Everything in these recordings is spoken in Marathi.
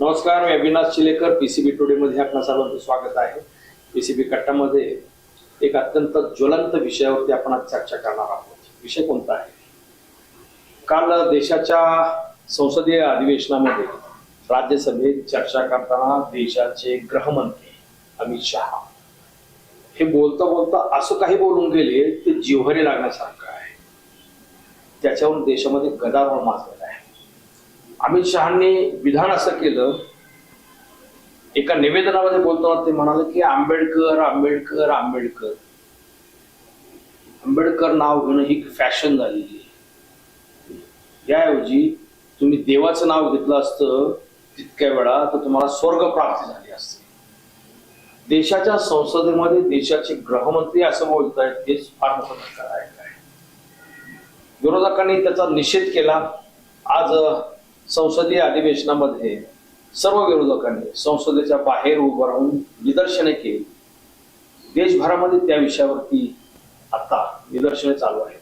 नमस्कार मी अविनाश चिलेकर पीसीबी टुडे मध्ये आपल्या सर्वांचं स्वागत आहे. पीसीबी कट्टामध्ये एक अत्यंत ज्वलंत विषयावरती आपण आज चर्चा करणार आहोत. विषय कोणता आहे? काल देशाच्या संसदीय अधिवेशनामध्ये राज्यसभेत चर्चा करताना देशाचे गृहमंत्री अमित शहा हे बोलता बोलता असं काही बोलून गेले ते जिव्हारी लागण्यासारखं आहे. त्याच्यावर देशामध्ये गदारोळ माजलेला आहे. अमित शहानी विधान असं केलं एका निवेदनामध्ये बोलताना ते म्हणाले की आंबेडकर आंबेडकर आंबेडकर. आंबेडकर नाव घेणं ही फॅशन झालेली आहे. याऐवजी तुम्ही देवाचं नाव घेतलं असतं तितक्या वेळा तर तुम्हाला स्वर्ग प्राप्ती झाली असते. देशाच्या संसदेमध्ये देशाचे गृहमंत्री असं बोलतायत ते फार मोठं धक्कादायक आहे. विरोधकांनी त्याचा निषेध केला. आज संसदीय अधिवेशनामध्ये सर्व विरोधकांनी संसदेच्या बाहेर उभं राहून निदर्शने केली. देशभरामध्ये त्या विषयावरती आता निदर्शने चालू आहेत.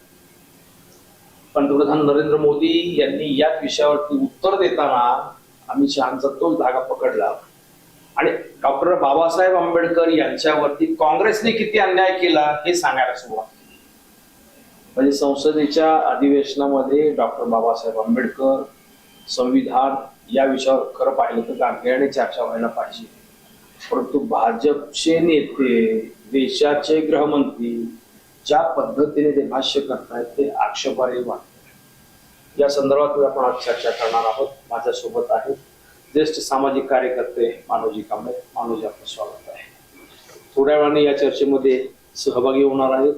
पंतप्रधान नरेंद्र मोदी यांनी याच विषयावरती उत्तर देताना अमित शहाचा तोच धागा पकडला. आणि डॉक्टर बाबासाहेब आंबेडकर यांच्यावरती काँग्रेसने किती अन्याय केला हे सांगायला सुरुवात केली. म्हणजे संसदेच्या अधिवेशनामध्ये डॉक्टर बाबासाहेब आंबेडकर संविधान या विषयावर खरं पाहिलं तर गांभीर्याने चर्चा व्हायला पाहिजे. परंतु भाजपचे नेते देशाचे गृहमंत्री ज्या पद्धतीने ते भाष्य करतायत ते आक्षेपार्ह वाटत या संदर्भात आपण आज चर्चा करणार आहोत. माझ्यासोबत आहेत ज्येष्ठ सामाजिक कार्यकर्ते मानोजी कांबळे. मानोजी आपलं स्वागत आहे. थोड्या वेळाने या चर्चेमध्ये सहभागी होणार आहेत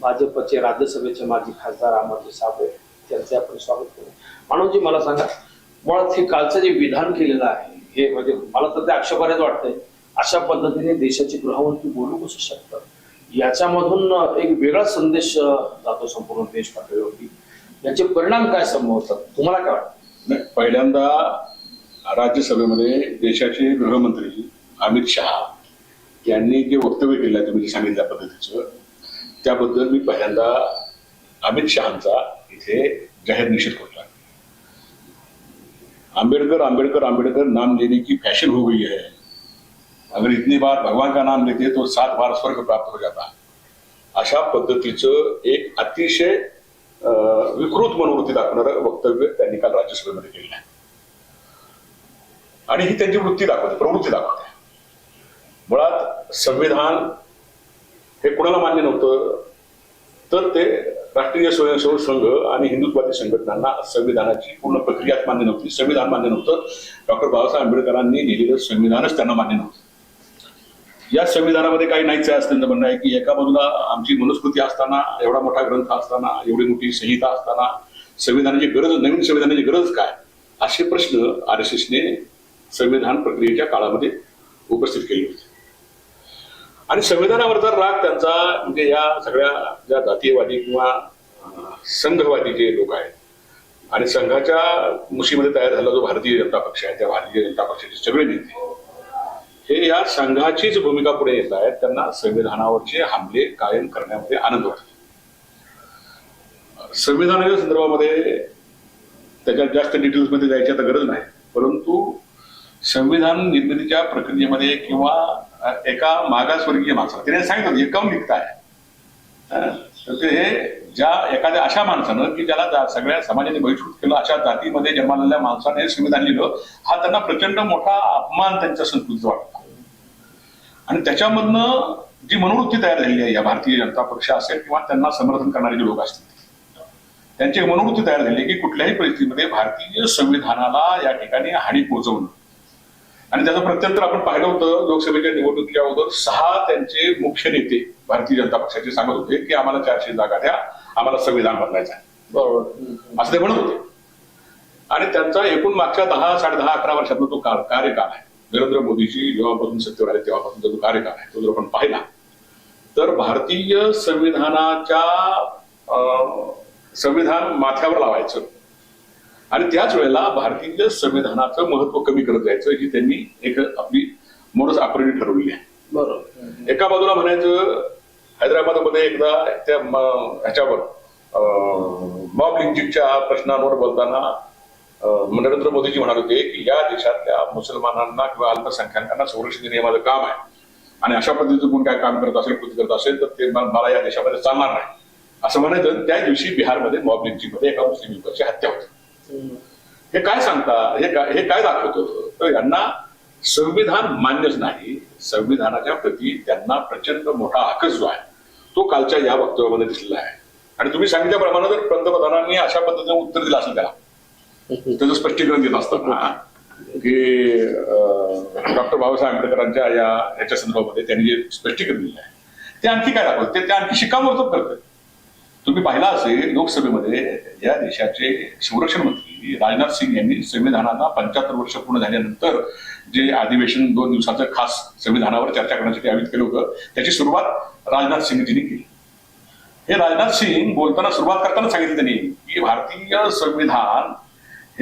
भाजपचे राज्यसभेचे माजी खासदार अमरजी साबळे. त्यांचे आपण स्वागत करू. जी मला सांगा मुळात हे कालचं जे विधान केलेलं आहे हे म्हणजे मला तर ते आक्षेपार्हच वाटतंय. अशा पद्धतीने देशाची गृहमंत्री बोलू कसू शकतात? याच्यामधून एक वेगळा संदेश जातो संपूर्ण देश पातळीवरती. याचे परिणाम काय संभवतात तुम्हाला काय वाटतं? नाही, पहिल्यांदा राज्यसभेमध्ये देशाचे गृहमंत्री अमित शहा यांनी जे वक्तव्य केलं आहे तुम्ही सांगितल्या पद्धतीचं त्याबद्दल मी पहिल्यांदा अमित शहाचा इथे जाहीर निषेध करतो आंबेडकर आंबेडकर आंबेडकर नाम लेने की फैशन हो गई है. अगर इतनी बार भगवान का नाम लेते तो सात बार स्वर्ग प्राप्त हो जाता अशा पद्धतीचं एक अतिशय विकृत मनोवृत्ती दाखवणारं वक्तव्य त्यांनी काल राज्यसभेमध्ये केलेलं आहे. आणि ही त्यांची वृत्ती दाखवते प्रवृत्ती दाखवते. मुळात संविधान हे कुणाला मान्य नव्हतं तर ते राष्ट्रीय स्वयंसेवक संघ आणि हिंदुत्वादी संघटनांना संविधानाची पूर्ण प्रक्रियाच मान्य नव्हती. संविधान मान्य नव्हतं. डॉक्टर बाबासाहेब आंबेडकरांनी लिहिलेलं संविधानच त्यांना मान्य नव्हतं. या संविधानामध्ये काही नाहीच आहे असं त्यांचं म्हणणं आहे की एका बाजूला आमची मनुस्मृती असताना एवढा मोठा ग्रंथ असताना एवढी मोठी संहिता असताना संविधानाची गरज नवीन संविधानाची गरज काय? असे प्रश्न आर एस एसने संविधान प्रक्रियेच्या काळामध्ये उपस्थित केले होते. आणि संविधानावरचा राग त्यांचा म्हणजे या सगळ्या ज्या जातीयवादी किंवा संघवादी जे लोक आहेत आणि संघाच्या मुशीमध्ये तयार झाला जो भारतीय जनता पक्ष आहे त्या भारतीय जनता पक्षाचे सगळे नेते हे या संघाचीच भूमिका पुढे येत आहेत त्यांना संविधानावरचे हमले कायम करण्यामध्ये आनंद वाटतो संविधानाच्या संदर्भामध्ये त्याच्यात जास्त डिटेल्समध्ये जायची आता गरज नाही परंतु संविधान निर्मितीच्या प्रक्रियेमध्ये किंवा एका मागासवर्गीय माणसाला. तिने सांगितलं हे कम लिखताय आहे तर ते हे ज्या एखाद्या अशा माणसानं की ज्याला जा- सगळ्या समाजाने बहिष्कृत केलं अशा जातीमध्ये जन्मालेल्या माणसाने संविधान लिहिलं हा त्यांना प्रचंड मोठा अपमान त्यांच्या संस्कृतीचा वाटतो. आणि त्याच्यामधनं जी मनोवृत्ती तयार झालेली आहे या भारतीय जनता पक्ष असेल किंवा त्यांना समर्थन करणारे जे लोक असतील त्यांची मनोवृत्ती तयार झाली की कुठल्याही परिस्थितीमध्ये भारतीय संविधानाला या ठिकाणी हानी पोहोचवणं. आणि त्याचं प्रत्यंतर आपण पाहिलं होतं लोकसभेच्या निवडणुकीच्या अगोदर सहा त्यांचे मुख्य नेते भारतीय जनता पक्षाचे सांगत होते की आम्हाला चारशे जागा द्या आम्हाला संविधान बदलायचं आहे. बरोबर. असं ते म्हणत होते. आणि त्यांचा एकूण मागच्या दहा साडे दहा अकरा वर्षातला तो काळ कार्यकाळ आहे. नरेंद्र मोदीजी जेव्हापासून सत्तेवर आले तेव्हापासून जो कार्यकाळ आहे तो जर आपण पाहिला तर भारतीय संविधानाच्या संविधान माथ्यावर लावायचं. आणि त्याच वेळेला भारतीय संविधानाचं महत्त्व कमी करत जायचं ही त्यांनी एक आपली मोडस ऑपरेटी ठरवली आहे. बरोबर. एका बाजूला म्हणायचं हैदराबादमध्ये एकदा त्या ह्याच्यावर मॉब लिंचिंगच्या प्रश्नांवर बोलताना नरेंद्र मोदीजी म्हणत होते की या देशातल्या मुसलमानांना किंवा अल्पसंख्याकांना संरक्षण देणे माझं काम आहे. आणि अशा पद्धतीचं कोण काय काम करत असेल कृती करत असेल तर ते मला या देशामध्ये चालणार नाही. असं म्हणायचं त्या दिवशी बिहारमध्ये मॉब लिंचिंगमध्ये एका मुस्लिम युवकाची हत्या होती. हे काय सांगता? हे काय हे काय दाखवतं तर यांना संविधान मान्यच नाही. संविधानाच्या प्रती त्यांना प्रचंड मोठा आकस जो आहे तो कालच्या या वक्तव्यामध्ये दिसलेला आहे. आणि तुम्ही सांगितल्याप्रमाणे जर पंतप्रधानांनी अशा पद्धतीने उत्तर दिलं असेल त्याला. त्याचं स्पष्टीकरण देत असताना की डॉक्टर बाबासाहेब आंबेडकरांच्या या याच्या संदर्भामध्ये त्यांनी जे स्पष्टीकरण दिलं आहे ते आणखी काय दाखवत ते ते आणखी शिक्कामोर्तब करतात तुम्ही पाहिला असेल लोकसभेमध्ये या देशाचे संरक्षण मंत्री राजनाथ सिंग यांनी संविधानाला पंच्याहत्तर वर्ष पूर्ण झाल्यानंतर जे अधिवेशन दोन दिवसाचं खास संविधानावर चर्चा करण्यासाठी आयोजित केलं होतं त्याची सुरुवात राजनाथ सिंगजींनी केली. हे राजनाथ सिंग बोलताना सुरुवात करताना सांगितलं त्यांनी की भारतीय संविधान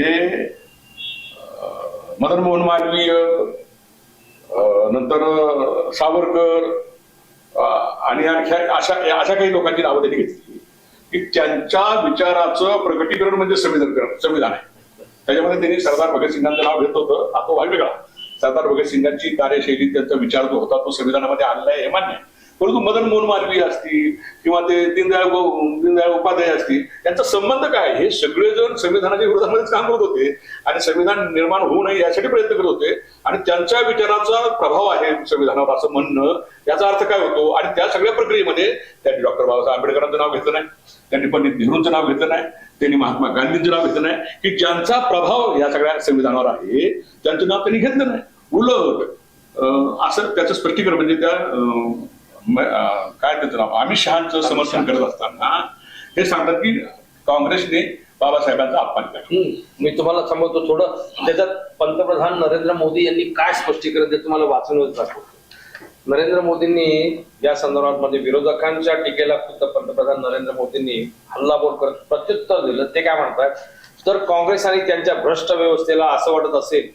हे मदन मोहन मालवीय अं, नंतर सावरकर आणि आणखी अशा अशा काही लोकांची नावं त्यांनी घेतली. की त्यांच्या विचाराचं प्रकटीकरण म्हणजे संविधान संविधान आहे. त्याच्यामध्ये त्यांनी सरदार भगतसिंगांचं नाव घेत होतं. आता वाईट वेगळा. सरदार भगतसिंगांची कार्यशैली त्यांचा विचार जो होता तो संविधानामध्ये आणलाय हे मान्य आहे. परंतु मदन मोहन मालवीय असतील किंवा ते दीनदयाळ दीनदयाळ उपाध्याय असतील यांचा संबंध काय हे सगळेजण संविधानाच्या विरोधामध्येच काम करत होते आणि संविधान निर्माण होऊ नये यासाठी प्रयत्न करत होते आणि त्यांच्या विचाराचा प्रभाव आहे संविधानावर असं म्हणणं याचा अर्थ काय होतो? आणि त्या सगळ्या प्रक्रियेमध्ये त्यांनी डॉक्टर बाबासाहेब आंबेडकरांचं नाव घेतलं नाही त्यांनी पंडित नेहरूंचं नाव घेतलं नाही त्यांनी महात्मा गांधींचं नाव घेतलं नाही की ज्यांचा प्रभाव या सगळ्या संविधानावर आहे त्यांचं नाव त्यांनी घेतलं नाही. उलट अं, असं त्याचं स्पष्टीकरण म्हणजे त्या काय त्याचं नाव? अमित शहाचं समर्थन करत असताना हे सांगतात की काँग्रेसने बाबासाहेबांचा अपमान केला. मी तुम्हाला थांबवतो थोडं. त्याच्यात पंतप्रधान नरेंद्र मोदी यांनी काय स्पष्टीकरण ते तुम्हाला वाचूनच दाखवतो. नरेंद्र मोदींनी या संदर्भात मध्ये विरोधकांच्या टीकेला खुद्द पंतप्रधान नरेंद्र मोदींनी हल्लाबोल करत प्रत्युत्तर दिलं. ते काय म्हणतात? तर काँग्रेस आणि त्यांच्या भ्रष्ट व्यवस्थेला असं वाटत असेल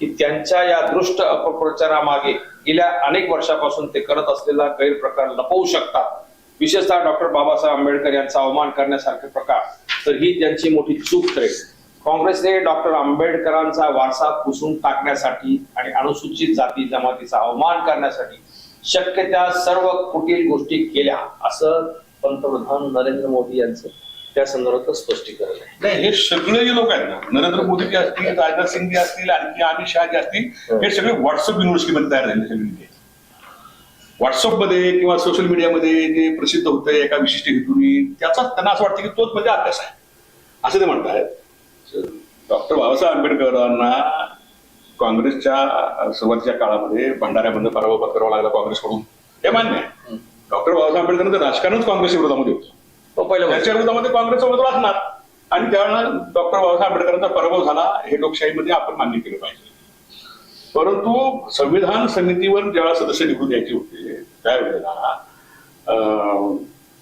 की त्यांच्या या दृष्ट अपप्रचारामागे गेल्या अनेक वर्षापासून ते करत असलेला गैरप्रकार लपवू शकतात. विशेषतः डॉक्टर बाबासाहेब आंबेडकर यांचा अवमान करण्यासारखे प्रकार. तर ही त्यांची मोठी चूक ठरेल. काँग्रेसने डॉक्टर आंबेडकरांचा वारसा पुसून टाकण्यासाठी आणि अनुसूचित जाती जमातीचा अवमान करण्यासाठी शक्य त्या सर्व कुटील गोष्टी केल्या असं पंतप्रधान नरेंद्र मोदी यांचं त्या संदर्भात स्पष्टीकरण आहे. नाही हे सगळे जे लोक आहेत ना नरेंद्र मोदी जे असतील राजनाथ सिंग जे असतील आणखी अमित शहा जे असतील हे. सगळे व्हॉट्सअप युनिव्हर्सिटीमध्ये तयार झाले सगळे व्हॉट्सअपमध्ये किंवा सोशल मीडियामध्ये जे प्रसिद्ध होतंय एका विशिष्ट हेतूने त्याचा त्यांना असं वाटतं की तोच म्हणजे अभ्यास आहे. असं ते म्हणतायत. डॉक्टर बाबासाहेब आंबेडकरांना काँग्रेसच्या सुरुवातीच्या काळामध्ये भंडाऱ्याबंद पराभव पत्करावा लागला काँग्रेसकडून. हे मान्य आहे. डॉक्टर बाबासाहेब आंबेडकरांचं राजकारणच काँग्रेसच्या विरोधामध्ये होतं. तो पहिला त्याच्या विरोधामध्ये काँग्रेसचा उमेदवार असणार आणि त्यावेळेला डॉक्टर बाबासाहेब आंबेडकरांचा पराभव झाला हे लोकशाहीमध्ये आपण मान्य केलं पाहिजे. परंतु संविधान समितीवर ज्यावेळेला सदस्य निवडून द्यायचे होते त्यावेळेला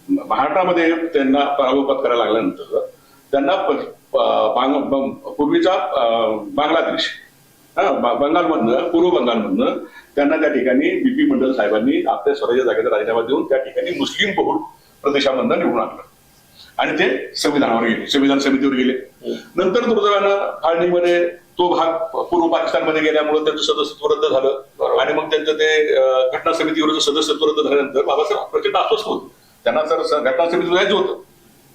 महाराष्ट्रामध्ये त्यांना पराभव पत्करायला लागल्यानंतर त्यांना प- बांग- पूर्वीचा बांगलादेश हा, बंगालमधनं पूर्व बंगालमधनं त्यांना त्या ठिकाणी बीपी मंडल साहेबांनी आपल्या स्वराज्य जागेचा राजीनामा देऊन त्या ठिकाणी मुस्लिम बहुल प्रदेशामधनं निवडून आणलं. आणि ते संविधानावर गेले. संविधान समितीवर गेले. नंतर दुर्दैवानं फाळणीमध्ये तो भाग पूर्व पाकिस्तानमध्ये गेल्यामुळे त्यांचं सदस्यत्व रद्द झालं. आणि मग त्यांचं ते घटना समितीवरचं सदस्यत्व रद्द झाल्यानंतर बाबासाहेब प्रचंड अस्वस्थ होते. त्यांना जर घटना समितीत जायचं होतं.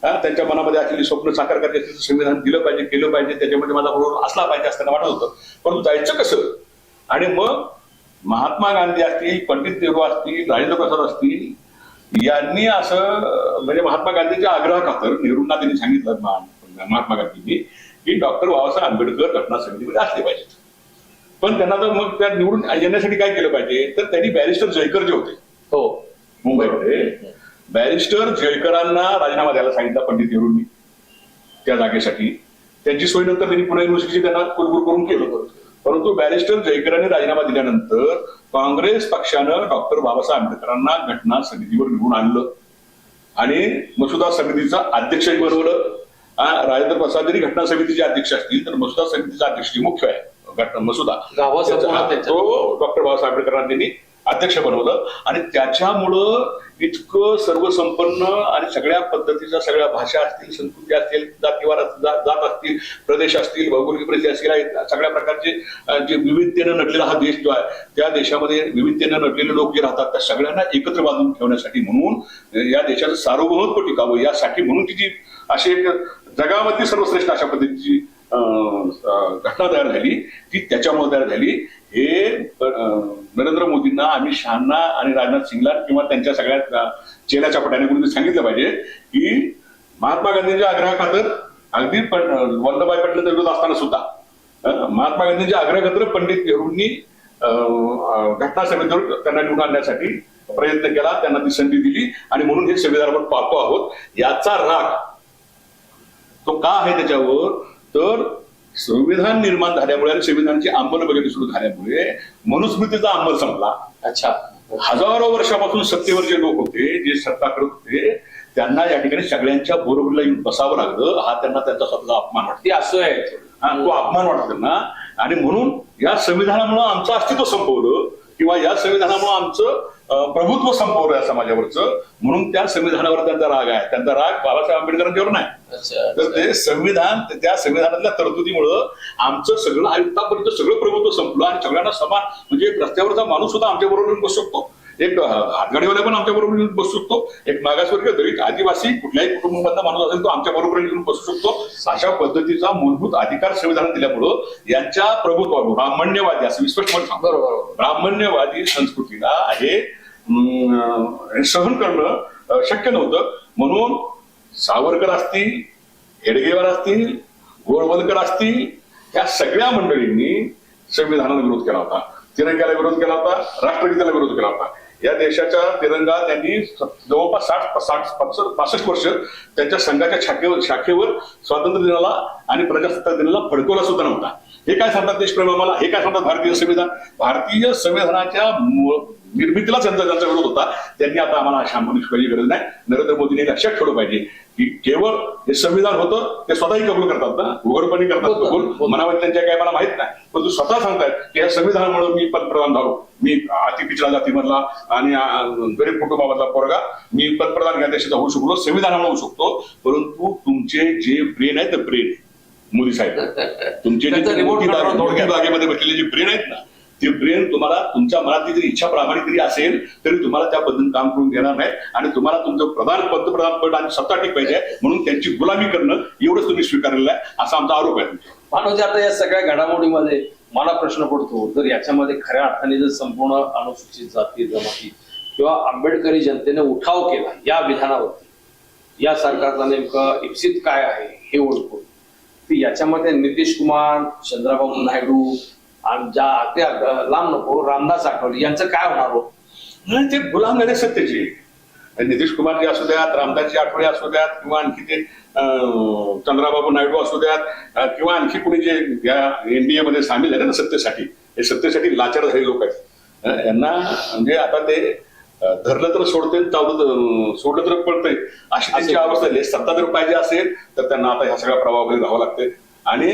हा, त्यांच्या मनामध्ये असलेली स्वप्न साकार तर संविधान दिलं पाहिजे केलं पाहिजे त्याच्यामध्ये माझा बरोबर असला पाहिजे असं त्यांना वाटत होतं. परंतु जायचं कसं? आणि मग महात्मा गांधी असतील पंडित नेहरू असतील राजेंद्र प्रसाद असतील यांनी असं म्हणजे महात्मा गांधींच्या आग्रह खातर नेहरूंना त्यांनी सांगितलं महा- महात्मा गांधींनी की डॉक्टर बाबासाहेब आंबेडकर घटना समितीमध्ये असले पाहिजेत. पण त्यांना तर मग त्या निवडून येण्यासाठी काय केलं पाहिजे? तर त्यांनी बॅरिस्टर जयकर जे होते हो. मुंबईमध्ये बॅरिस्टर जयकरांना राजीनामा द्यायला सांगितला पंडित नेहरूंनी त्या जागेसाठी. त्यांची सोय नंतर त्यांनी पुणे युनिव्हर्सिटीची त्यांना कुलगुरू करून केलं. परंतु बॅरिस्टर जयकरांनी राजीनामा दिल्यानंतर काँग्रेस पक्षानं डॉक्टर बाबासाहेब आंबेडकरांना घटना समितीवर निवडून आणलं. आणि मसुदा समितीचं अध्यक्षही बनवलं. राजेंद्र प्रसाद जरी घटना समितीचे अध्यक्ष असतील तर मसुदा समितीचा अध्यक्ष मुख्य आहे घटना मसुदा. गावासमोर त्याचा- त्यांच्या- तो डॉक्टर बाबासाहेब आंबेडकरांनी अध्यक्ष बनवलं. आणि त्याच्यामुळं इतकं सर्वसंपन्न आणि सगळ्या पद्धतीच्या सगळ्या भाषा असतील संस्कृती असतील जातीवार जात असतील प्रदेश असतील भौगोलिक प्रदेश असतील सगळ्या प्रकारचे जे विविधतेनं नटलेला हा देश जो आहे त्या देशामध्ये विविधतेनं नटलेले लोक जे राहतात त्या सगळ्यांना एकत्र बांधून ठेवण्यासाठी म्हणून या देशाचं सार्वभौमत्व टिकावं यासाठी म्हणून तिची अशी एक जगामधली सर्वश्रेष्ठ अशा पद्धतीची घटना तयार झाली. ती त्याच्यामुळे तयार झाली. हे नरेंद्र मोदींना अमित शहाना आणि राजनाथ सिंगला किंवा त्यांच्या सगळ्या अं, पटाने चपट्याने कोणी सांगितलं पाहिजे की महात्मा गांधींच्या आग्रहाखातर अगदी वल्लभभाई पटेलांचा विरोध असताना सुद्धा महात्मा गांधींच्या आग्रहाखातर पंडित नेहरूंनी अं, घटना समितीवर त्यांना निवडून आणण्यासाठी प्रयत्न केला त्यांना ती संधी दिली आणि म्हणून हे संविधानावर पाहतो आहोत. याचा राग तो का आहे त्याच्यावर? तर संविधान निर्माण झाल्यामुळे आणि संविधानाची अंमलबजावणी सुरू झाल्यामुळे मनुस्मृतीचा अंमल संपला. अच्छा. हजारो वर्षापासून सत्तेवर जे लोक होते जे सत्ता करत होते त्यांना या ठिकाणी सगळ्यांच्या बरोबरीला येऊन बसावं लागलं. हा त्यांना त्यांचा स्वतःचा अपमान वाटतो. असं आहे. हा तो अपमान वाटतो त्यांना. आणि म्हणून या संविधानामुळं आमचं अस्तित्व संपवलं किंवा या संविधानामुळं आमचं प्रभुत्व संपवलं या समाजावरचं म्हणून त्या संविधानावर त्यांचा राग आहे. त्यांचा राग बाबासाहेब आंबेडकरांच्यावर नाही. तर ते संविधान त्या संविधानातल्या तरतुदीमुळं आमचं सगळं आयुक्तापर्यंत सगळं प्रभुत्व संपलं आणि सगळ्यांना समान म्हणजे रस्त्यावरचा माणूस सुद्धा आमच्या बरोबर बसू शकतो. एक हातगाडीवाला पण आमच्या बरोबर येऊन बसू शकतो. एक मागासवर्गीय दलित आदिवासी कुठल्याही कुटुंबातला माणूस असेल तो आमच्या बरोबर येऊन बसू शकतो. अशा पद्धतीचा मूलभूत अधिकार संविधान दिल्यामुळं यांच्या प्रभुत्वावर ब्राह्मण्यवादी असं बरोबर बरोबर. ब्राह्मण्यवादी संस्कृतीला हे सहन करणं शक्य नव्हतं. म्हणून सावरकर असतील हेडगेवार असतील गोळवलकर असतील या सगळ्या मंडळींनी संविधानाला विरोध केला होता. तिरंग्याला विरोध केला होता राष्ट्रगीताला विरोध केला होता. या देशाच्या तिरंगा त्यांनी जवळपास साठ साठ पासष्ट- वर्ष त्यांच्या संघाच्या शाखेवर शाखेवर स्वातंत्र्य दिनाला आणि प्रजासत्ताक दिनाला फडकवला सुद्धा नव्हता. हे काय सांगतात देशप्रेम आम्हाला? हे काय सांगतात भारतीय संविधान? भारतीय संविधानाच्या निर्मितीला निर्मितीलाच त्यांचा त्यांचा विरोध होता. त्यांनी आता आम्हाला अशा शिकवायची गरज नाही. नरेंद्र मोदींनी लक्षात ठेवलं पाहिजे. केवळ हे संविधान होतं ते स्वतःही कबूल करतात ना? उघडपणे करतात कबूल. मनामध्ये त्यांच्या काय मला माहीत नाही. पण तू स्वतः सांगतायत की या संविधानामुळे मी पंतप्रधान झालो. मी अति पिछला जातीमधला आणि गरीब कुटुंबामधला पोरगा मी पंतप्रधान देशाचा होऊ शकलो संविधानामुळे होऊ शकतो. परंतु तुमचे जे ब्रेन आहे ते ब्रेन. मोदी साहेब तुमचे जे. जागेमध्ये बसलेले जे ब्रेन आहेत ना ते ब्रेन तुम्हाला तुमच्या मनातली जरी इच्छा प्रामाणिक जरी असेल तरी तुम्हाला त्याबद्दल काम करून देणार नाही आणि तुम्हाला तुमचं प्रधान पंतप्रधान पद आणि सत्ता टिकवायची आहे म्हणून त्यांची गुलामी करणं एवढंच तुम्ही स्वीकारलेलं आहे असा आमचा आरोप आहे मानव आता या सगळ्या घडामोडीमध्ये मला प्रश्न पडतो जर याच्यामध्ये खऱ्या अर्थाने जर संपूर्ण अनुसूचित जाती जमाती किंवा आंबेडकरी जनतेने उठाव केला या विधानावरती या सरकारचा नेमकं इप्सित काय आहे हे ओळखून याच्यामध्ये नितीश कुमार चंद्राबाबू नायडू आणि ज्या त्या लांब नको रामदास आठवले यांचं काय होणार हो? नाही ते गुलाम झाले सत्तेचे नितीश कुमारजी असू द्यात रामदासजी आठवले असू द्यात किंवा आणखी ते चंद्राबाबू नायडू असू द्यात किंवा आणखी कोणी जे या एनडीए मध्ये सामील झाले ना सत्तेसाठी हे सत्तेसाठी लाचार झालेले लोक आहेत. यांना म्हणजे आता ते धरलं तर सोडते चावलं तर सोडलं तर पडतंय अशी त्यांची अवस्था झाली आहे. सत्ता जर पाहिजे असेल तर त्यांना आता ह्या सगळ्या प्रभावाखाली राहावं लागते आणि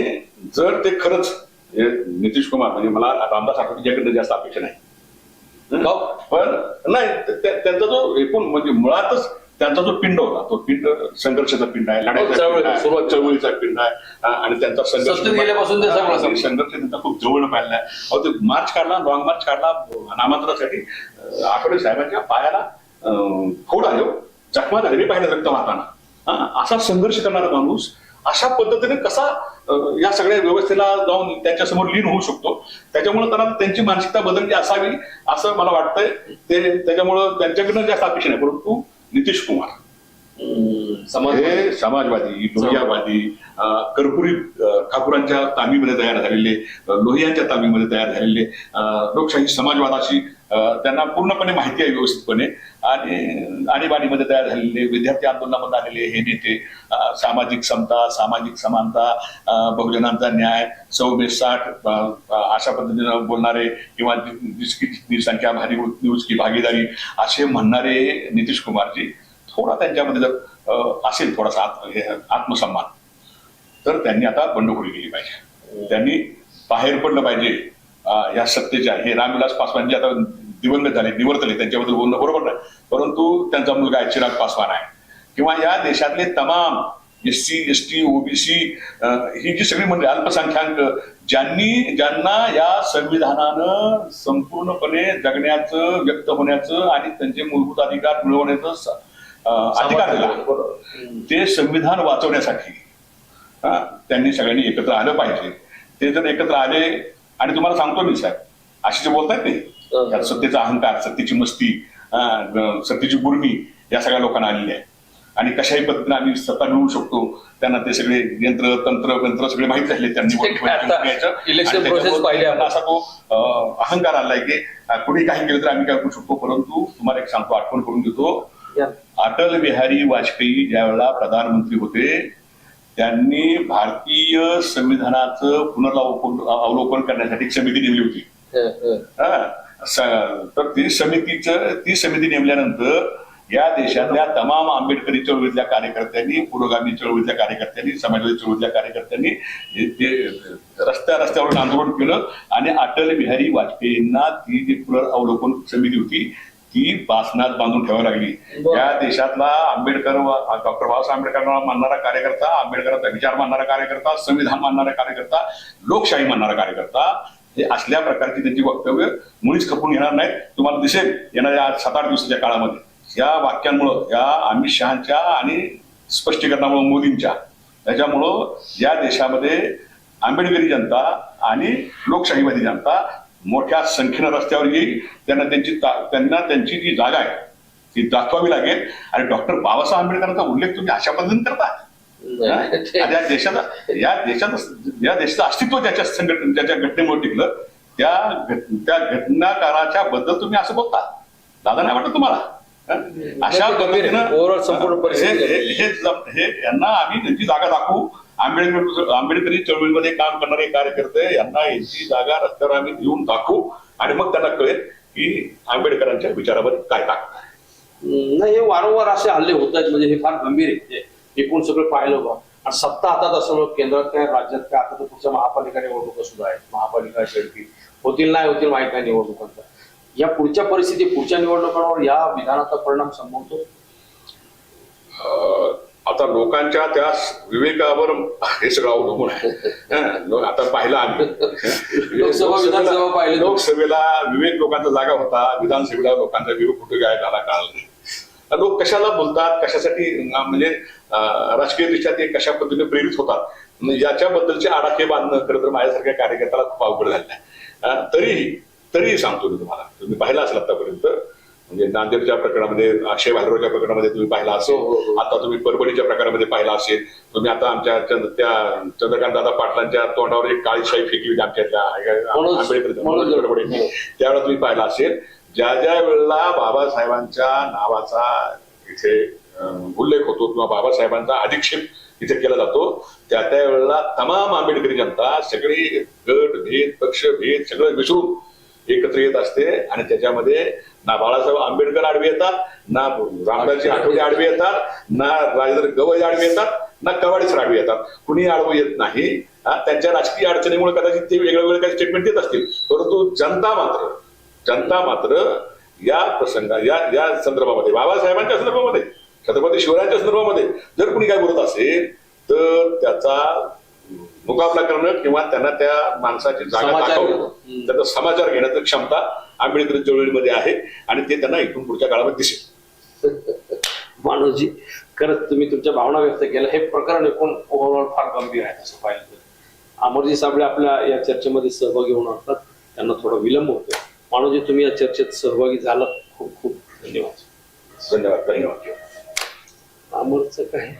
जर ते खरंच नितीश कुमार म्हणजे मला रामदास आठवले याकडे जास्त अपेक्षा नाही हो. पण नाही त्या- त्या- त्यांचा जो एकूण म्हणजे मुळातच त्यांचा जो पिंड होता तो पिंड संघर्षाचा पिंड आहे लढाईचा पिंड आहे, सुरुवात- चळवळीचा पिंड आहे आणि त्यांचा संघर्ष गेल्यापासून हा. संघर्ष त्यांचा खूप जवळ पाहिला आहे ते मार्च काढला लॉंग मार्च काढला नामांतरासाठी अं, आठवले साहेबांच्या पायाला फोड आले हो. जखमा झालेली पाहिजे रक्त वाहताना हा, असा संघर्ष करणारा माणूस अशा पद्धतीने कसा या सगळ्या व्यवस्थेला जाऊन त्यांच्यासमोर लीन होऊ शकतो. त्याच्यामुळे त्यांना त्यांची मानसिकता बदलली असावी असं मला वाटतंय. ते त्याच्यामुळं त्यांच्याकडनं जास्त अपेक्षा नाही परंतु नितीश कुमार. समाज हे समाजवादी लोहियावादी कर्पुरी ठाकूरांच्या तामीमध्ये तयार झालेले लोहियांच्या तामीमध्ये तयार झालेले लोकशाही समाजवादाची अं, त्यांना पूर्णपणे माहिती आहे व्यवस्थितपणे. आणि आणीबाणीमध्ये तयार झालेले विद्यार्थी आंदोलनामध्ये आलेले हे नेते सामाजिक समता सामाजिक समानता बहुजनांचा न्याय सौबे साठ अशा पद्धतीनं बोलणारे किंवा जिसकी संख्या भारी उतनी उसकी भागीदारी असे म्हणणारे नितीश कुमारजी थोडा त्यांच्यामध्ये जर असेल थोडासा आत्म हे, आत्मसन्मान तर त्यांनी आता बंडखोरी केली पाहिजे. त्यांनी बाहेर पडलं पाहिजे या सत्तेच्या हे रामविलास पासवानजी आता दिवंगत झाले निवर्तले त्यांच्याबद्दल बोलणं बरोबर नाही. परंतु त्यांचा मुलगा आहे चिराग पासवान आहे. किंवा या देशातले तमाम S C S T OBC ही जी सगळी म्हणजे अल्पसंख्याक ज्यांनी ज्यांना या संविधानानं संपूर्णपणे जगण्याचं व्यक्त होण्याचं आणि त्यांचे मूलभूत अधिकार मिळवण्याचं अधिकार दिला. बरोबर. ते संविधान वाचवण्यासाठी त्यांनी सगळ्यांनी एकत्र आलं पाहिजे. ते जर एकत्र आले आणि तुम्हाला सांगतो मी साहेब अशी जे बोलतायत हं. ते यात सत्तेचा अहंकार सत्तेची मस्ती सत्तेची गुर्मी या सगळ्या लोकांना आलेली आहे. आणि कशाही पद्धतीने आम्ही सत्ता मिळवू शकतो त्यांना ते सगळे यंत्र तंत्र मंत्र सगळे माहीत झाले त्यांनी असा तो अहंकार आलाय की कुणी काही केलं तर आम्ही काय करू शकतो परंतु तुम्हाला एक सांगतो आठवण करून देतो. अटल बिहारी वाजपेयी ज्यावेळेला प्रधानमंत्री होते त्यांनी भारतीय संविधानाचं पुनर्अवलोकन अवलोकन करण्यासाठी समिती नेमली होती. तर ती समितीचं ती समिती नेमल्यानंतर या देशातल्या तमाम आंबेडकरी चळवळीतल्या कार्यकर्त्यांनी पुरोगामी चळवळीतल्या कार्यकर्त्यांनी समाजवादी चळवळीतल्या कार्यकर्त्यांनी ते रस्त्या रस्त्यावर आंदोलन केलं आणि अटल बिहारी वाजपेयींना ती जी पुनर्अवलोकन समिती होती ती बासनात बांधून ठेवावी लागली. या देशातला आंबेडकर डॉक्टर बाबासाहेब आंबेडकरांना मानणारा कार्यकर्ता आंबेडकरांचा विचार मानणारा कार्यकर्ता संविधान मानणारा कार्यकर्ता लोकशाही मानणारा कार्यकर्ता हे असल्या प्रकारची त्यांची वक्तव्य मुळीच खपून येणार नाहीत. तुम्हाला दिसेल येणाऱ्या सात आठ दिवसाच्या काळामध्ये. या वाक्यांमुळं या अमित शहाच्या आणि स्पष्टीकरणामुळं मोदींच्या. त्याच्यामुळं या देशामध्ये आंबेडकरी जनता आणि लोकशाहीवादी जनता मोठ्या संख्येनं रस्त्यावर येईल. त्यांना त्यांची त्यांना त्यांची जी जागा आहे ती दाखवावी लागेल. आणि डॉक्टर बाबासाहेब आंबेडकरांचा उल्लेख तुम्ही अशा पद्धतीने करता या देशाचा या देशाचं या देशाचं अस्तित्व त्याच्या संघटन त्याच्या घटनेमुळे टिकलं. त्या त्या घटनाकाराच्या बद्दल तुम्ही असं बोलता. दादा नाही वाटत तुम्हाला? अशा. पद्धतीनं Overall संपूर्ण हे- यांना आम्ही त्यांची जागा दाखवू. आंबेडकर आंबेडकरी चळवळीमध्ये काम करणारे कार्यकर्ते यांना यांची जागा रस्त्यावर आम्ही येऊन दाखवू. आणि मग त्यांना कळेल की आंबेडकरांच्या विचारामध्ये काय आहे. नाही हे वारंवार असे हल्ले होत आहेत म्हणजे हे फार गंभीर आहे एकूण सगळं पाहिलं बा आणि सत्ता हातात असं केंद्रात काय राज्यात काय आता तर पुढच्या महापालिका निवडणुका सुद्धा आहेत. महापालिका शेडकी होतील नाही होतील माहीत नाही निवडणुकांचा. या पुढच्या परिस्थिती पुढच्या निवडणुकांवर या विधानाचा परिणाम संभवतो? आता लोकांच्या त्या विवेकावर हे सगळं अवलंबून आहे. आता पाहिलं आम्ही. लोकसभा, विधानसभा पाहिलं. लोकसभेला विवेक लोकांचा जागा होता. विधानसभेला लोकांचा विवेक कुठे काय झाला काळ नाही लोक कशाला बोलतात कशासाठी म्हणजे राजकीय दृष्ट्या ते कशा पद्धतीने प्रेरित होतात म्हणजे याच्याबद्दलचे आडाखे बांधणं खरं तर माझ्यासारख्या कार्यकर्त्याला खूप अवघड झालेलं आहे तरीही तरीही सांगतो मी तुम्हाला तुम्ही पाहिलं असेल आतापर्यंत म्हणजे नांदेडच्या प्रकरणामध्ये अक्षय भालरावच्या प्रकरणामध्ये तुम्ही पाहिला असेल हो, हो, हो. आता तुम्ही परभणीच्या प्रकारामध्ये पाहिला असेल तुम्ही आता आमच्या त्या चंद्रकांत दादा पाटलांच्या तोंडावर एक काळी शाही फेकली. हो. त्यावेळेला तुम्ही पाहिला असेल ज्या ज्या वेळेला बाबासाहेबांच्या नावाचा इथे उल्लेख होतो किंवा बाबासाहेबांचा अधिक्षेप इथे केला जातो त्या त्या वेळेला तमाम आंबेडकरी जनता सगळी गट भेद पक्ष भेद सगळं विसरून एकत्र येत असते आणि त्याच्यामध्ये ना बाळासाहेब आंबेडकर आडवे येतात ना रामदासजी आठवले आडवे येतात ना राजेंद्र गवई आडवे येतात ना कवाडीस सर आडवे येतात. कुणी आडवं येत नाही. त्यांच्या राजकीय अडचणीमुळे कदाचित ते वेगळे वेगळे काही स्टेटमेंट देत असतील. परंतु जनता मात्र जनता मात्र या प्रसंगा या या संदर्भामध्ये बाबासाहेबांच्या संदर्भामध्ये छत्रपती शिवरायांच्या संदर्भामध्ये जर कुणी काय बोलत असेल तर त्याचा मुकाबला करणं किंवा त्यांना त्या माणसाची जागा दाखवणं. त्याचा समाचार घेण्याची क्षमता आंबेडकरी चळवळीमध्ये आहे आणि ते त्यांना इथून पुढच्या काळामध्ये दिसेल. मानवजी खरंच तुम्ही तुमच्या भावना व्यक्त केल्या. हे प्रकरण एकूण ओव्हरऑल फार गंभीर आहे असं पाहिलं तर. अमरजी साबळे आपल्या या चर्चेमध्ये सहभागी होणार असतात त्यांना थोडा विलंब होतोय. मानवजी तुम्ही या चर्चेत सहभागी झालात. खूप खूप धन्यवाद. धन्यवाद. धन्यवाद. अमरचं काय?